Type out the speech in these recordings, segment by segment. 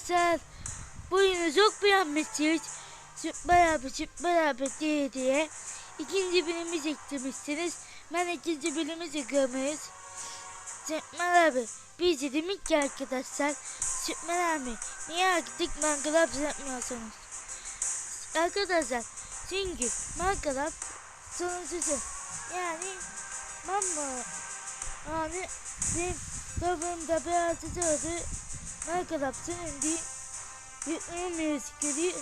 arkadaşlar. Bu oyunu çok beğenmişsiniz. Beraber beraber diye diye. İkinci bölümü çektirmişsiniz. Ben ikinci bölümü çekiyormuyuz. Sütmen abi. Biz de demek ki arkadaşlar. Sütmen abi. Niye gittik Minecraft yapmıyorsunuz? Arkadaşlar. Çünkü Minecraft sonuncusu. Yani Mama yani benim babamda birazcık oldu. Minecraft'ın indi. Yükleyemiyoruz geri.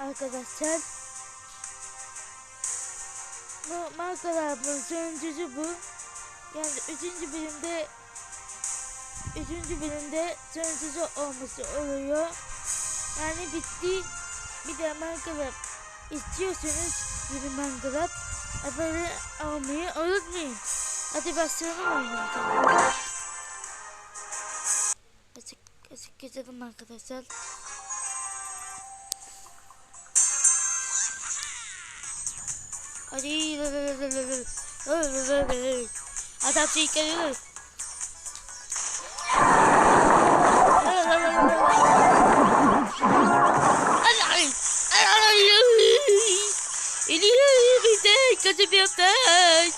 Arkadaşlar. Bu Minecraft'ın sonuncusu bu. Yani üçüncü bölümde üçüncü bölümde sonuncusu olması oluyor. Yani bitti. Bir de Minecraft istiyorsanız yeni Minecraft abone olmayı unutmayın. Hadi başlayalım oynayalım. Açık, açık arkadaşlar. Hadi. Adam şey de kötü bir yaptık.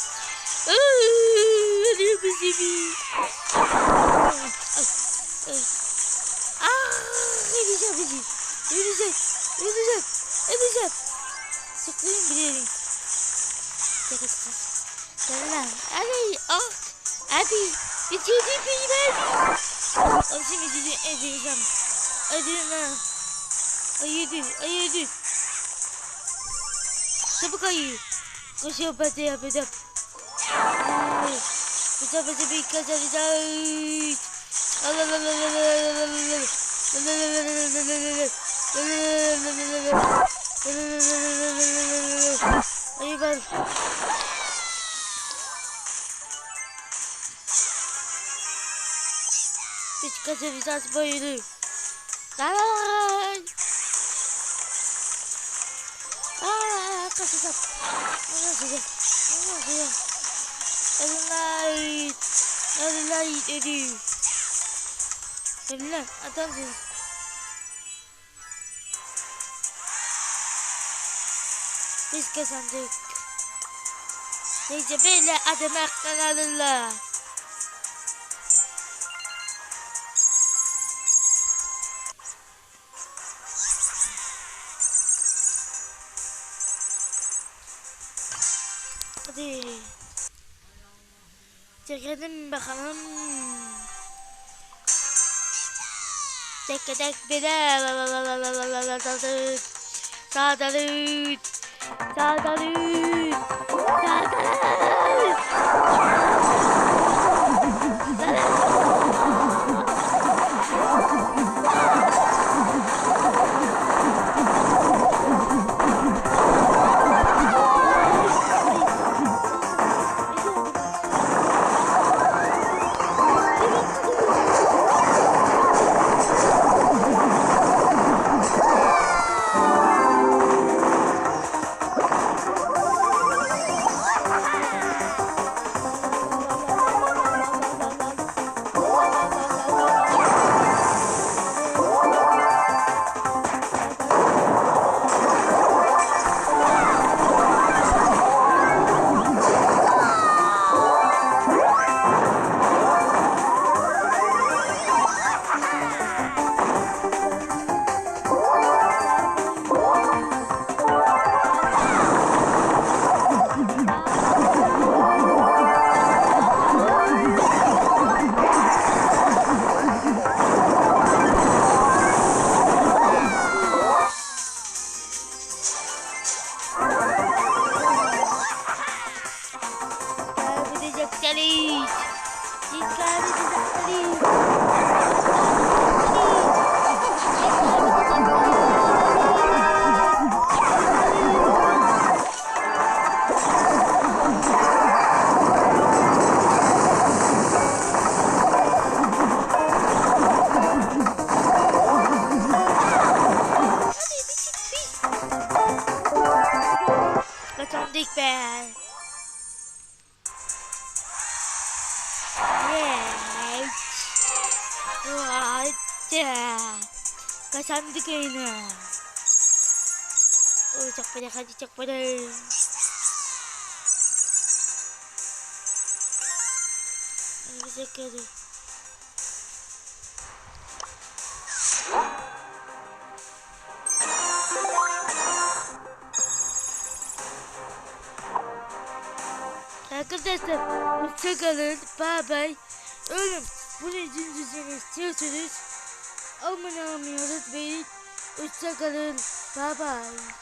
Eliyor bizi. Aaa ah, edeceğim edeceğim. Edeceğim. Edeceğim. Edeceğim. Sıklayayım bilirim. Çekil. Gel lan. Hadi. Ah. Hadi. Bitirdim beni ben. Acım edeceğim. Edeceğim. Acım lan. Ayı edin. Ayı edin. Çabuk ayı. Koşuyor ben de yapacağım. Bıçak bıçak bir kaçar. Bıçak. Hayır ben. Hiç kaçamayacağız bayılıyor. Lan. Aa, kaçacağım. Kaçacağım. Kaçacağım. Kaçacağım. Kaçacağım. Kaçacağım. Kaçacağım. Emre adam seni. Biz kazandık. Neyse böyle adamı aktan alırlar. Hadi. Çekelim bakalım. Deke dek de de. Sağdalıt. Sağdalıt. Sağdalıt. Kazandık oyunu. Oh, çok para hadi çok para. Hadi bakalım. Arkadaşlar hoşçakalın. Bye bye. Oğlum bunu izlediğiniz istiyorsanız abone olmayı unutmayın. Hoşçakalın. Bye bye.